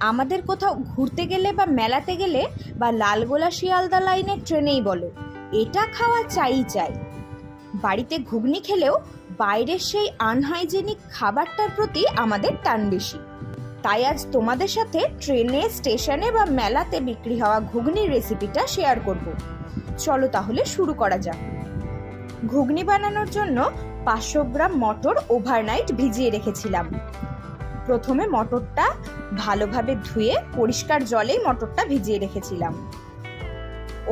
আমাদের কোথাও ঘুরতে গেলে বা মেলাতে গেলে বা লালগোলা শিয়ালদা লাইনের ট্রেনেই বলো, এটা খাওয়া চাই চাই। বাড়িতে ঘুগনি খেলেও বাইরের সেই আনহাইজেনিক খাবারটার প্রতি আমাদের টান বেশি। তাই আজ তোমাদের সাথে ট্রেনে, স্টেশনে বা মেলাতে বিক্রি হওয়া ঘুগনির রেসিপিটা শেয়ার করব। চলো তাহলে শুরু করা যাক। ঘুগনি বানানোর জন্য পাঁচশো গ্রাম মটর ওভারনাইট ভিজিয়ে রেখেছিলাম। প্রথমে মটরটা ভালোভাবে ধুয়ে পরিষ্কার জলেই মটরটা ভিজিয়ে রেখেছিলাম।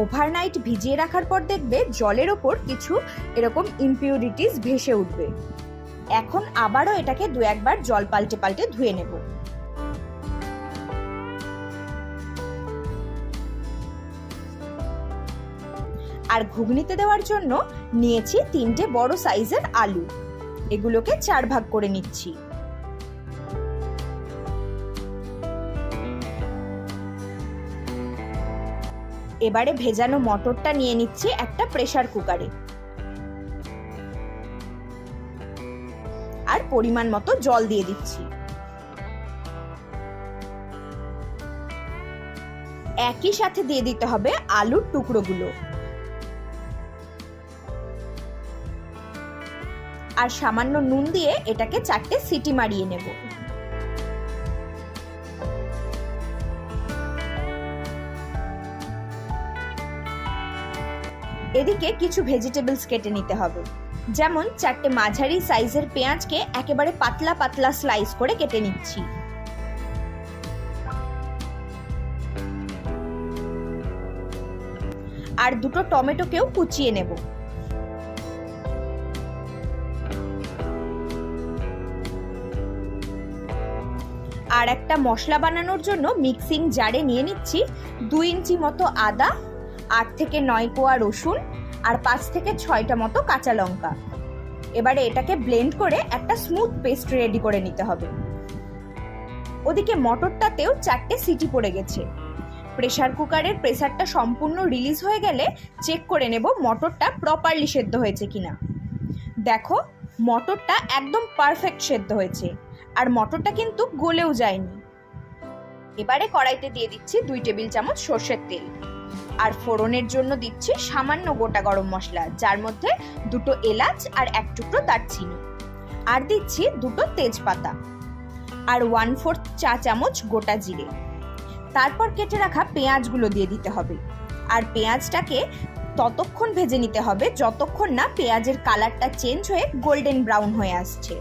ওভারনাইট ভিজিয়ে রাখার পর দেখবে জলের ওপর কিছু এরকম ইমপিউরিটিস ভেসে উঠবে। এখন আবারও এটাকে দু একবার জল পাল্টে পাল্টে ধুয়ে নেব। আর ঘুগনিতে দেওয়ার জন্য নিয়েছি তিনটে বড় সাইজের আলু। এগুলোকে চার ভাগ করে নিচ্ছি। এবারে ভেজানো মটরটা নিয়ে নিচ্ছি একটা প্রেসার কুকারে আর পরিমাণ মতো জল দিয়ে দিচ্ছি। একই সাথে দিয়ে দিতে হবে আলুর টুকরোগুলো। আর সামান্য নুন দিয়ে এটাকে চারটে সিটি মারিয়ে নেব। এদিকে কিছু ভেজিটেবলস কেটে নিতে হবে। যেমন চারটে মাঝারি সাইজের পেঁয়াজকে একেবারে পাতলা পাতলা স্লাইস করে কেটে নিচ্ছি। আর দুটো টমেটোকেও কুচিয়ে নেব। আর একটা মশলা বানানোর জন্য মিক্সিং জারে নিয়ে নিচ্ছি দুই ইঞ্চি মতো আদা আট থেকে নয় কোয়া রসুন আর পাঁচ থেকে ছয়টা মতো কাঁচা লঙ্কা। এবারে এটাকে ব্লেন্ড করে একটা স্মুথ পেস্ট রেডি করে নিতে হবে। ওদিকে মটরটাতেও চারটে সিটি পড়ে গেছে। প্রেসার কুকারের প্রেসারটা সম্পূর্ণ রিলিজ হয়ে গেলে চেক করে নেব মটরটা প্রপারলি সেদ্ধ হয়েছে কিনা। দেখো, মটরটা একদম পারফেক্ট সেদ্ধ হয়েছে আর মটরটা কিন্তু গলেও যায়নি। এবারে কড়াইতে দিয়ে দিচ্ছি দুই টেবিল চামচ সর্ষের তেল। আর ফোড়নের জন্য দিচ্ছি সামান্য গোটা গরম মশলা, যার মধ্যে দুটো এলাচ আর এক টুকরো দারচিনি। আর দিচ্ছি দুটো তেজপাতা আর ওয়ান ফোর্থ চা চামচ গোটা জিরে। তারপর কেটে রাখা পেঁয়াজগুলো দিয়ে দিতে হবে। আর পেঁয়াজটাকে ততক্ষণ ভেজে নিতে হবে, যতক্ষণ না পেঁয়াজের কালারটা চেঞ্জ হয়ে গোল্ডেন ব্রাউন হয়ে আসছে।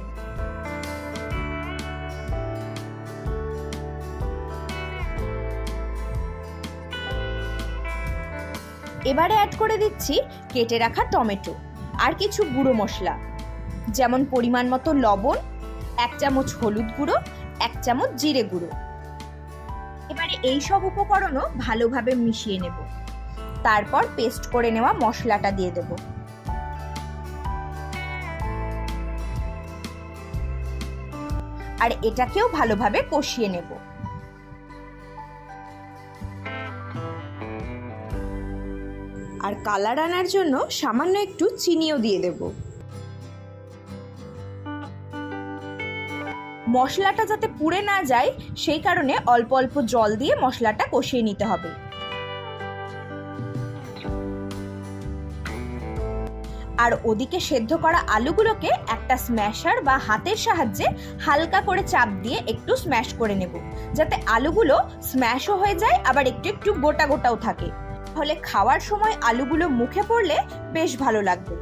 এবারে অ্যাড করে দিচ্ছি কেটে রাখা টমেটো আর কিছু গুঁড়ো মশলা। যেমন পরিমাণ মতো লবণ, এক চামচ হলুদ গুঁড়ো, এক চামচ জিরে গুঁড়ো। এবারে এই সব উপকরণও ভালোভাবে মিশিয়ে নেব। তারপর পেস্ট করে নেওয়া মশলাটা দিয়ে দেব। আর এটাকেও ভালোভাবে কষিয়ে নেব। আর কালার আনার জন্য সামান্য একটু চিনিও দিয়ে দেব। মশলাটা যাতে পুড়ে না যায়, সেই কারণে অল্প অল্প জল দিয়ে মশলাটা কষিয়ে নিতে হবে। আর ওদিকে সেদ্ধ করা আলুগুলোকে একটা স্ম্যাশার বা হাতের সাহায্যে হালকা করে চাপ দিয়ে একটু স্ম্যাশ করে নেব, যাতে আলুগুলো স্ম্যাশও হয়ে যায়, আবার একটু একটু গোটা গোটাও থাকে। তাহলে খাওয়ার সময় আলুগুলো মুখে পড়লে বেশ ভালো লাগবে।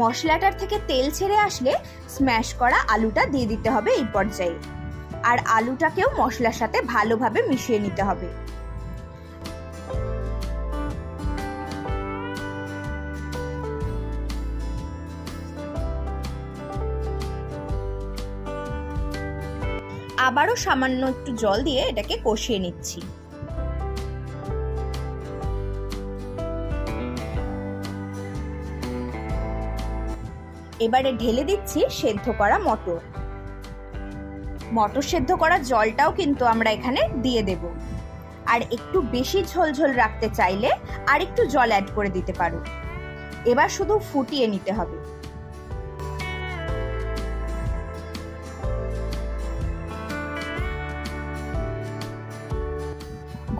মশলাটার থেকে তেল ছেড়ে আসলে স্ম্যাশ করা আলুটা দিয়ে দিতে হবে এই পর্যায়ে। আর আলুটাকেও মশলার সাথে ভালোভাবে মিশিয়ে নিতে হবে। আবারও সামান্য একটু জল দিয়ে এটাকে কষিয়ে নিচ্ছি। এবারে ঢেলে দিচ্ছি সেদ্ধ করা মটর। মটর সেদ্ধ করা জলটাও কিন্তু আমরা এখানে দিয়ে দেব। আর একটু বেশি ঝোলঝোল রাখতে চাইলে আর একটু জল অ্যাড করে দিতে পারো। এবার শুধু ফুটিয়ে নিতে হবে।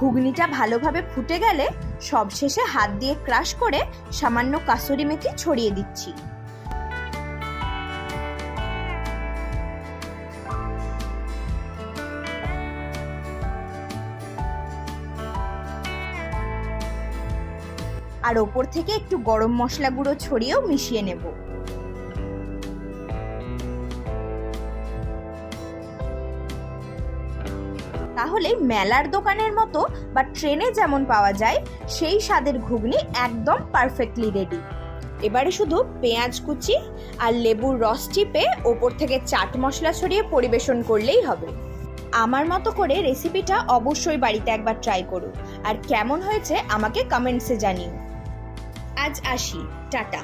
ঘুগনিটা ভালোভাবে ফুটে গেলে সবশেষে হাত দিয়ে ক্রাশ করে সামান্য কাসুরি মেথি ছড়িয়ে দিচ্ছি। আর ওপর থেকে একটু গরম মশলা গুঁড়ো ছড়িয়েও মিশিয়ে নেব। তাহলে মেলার দোকানের মতো বা ট্রেনে যেমন পাওয়া যায়, সেই স্বাদের ঘুগনি একদম পারফেক্টলি রেডি এবারে শুধু পেঁয়াজ কুচি আর লেবুর রস চিপে ওপর থেকে চাট মশলা ছড়িয়ে পরিবেশন করলেই হবে। আমার মতো করে রেসিপিটা অবশ্যই বাড়িতে একবার ট্রাই করুন। আর কেমন হয়েছে আমাকে কমেন্টসে জানিও। আজ আসি টাটা।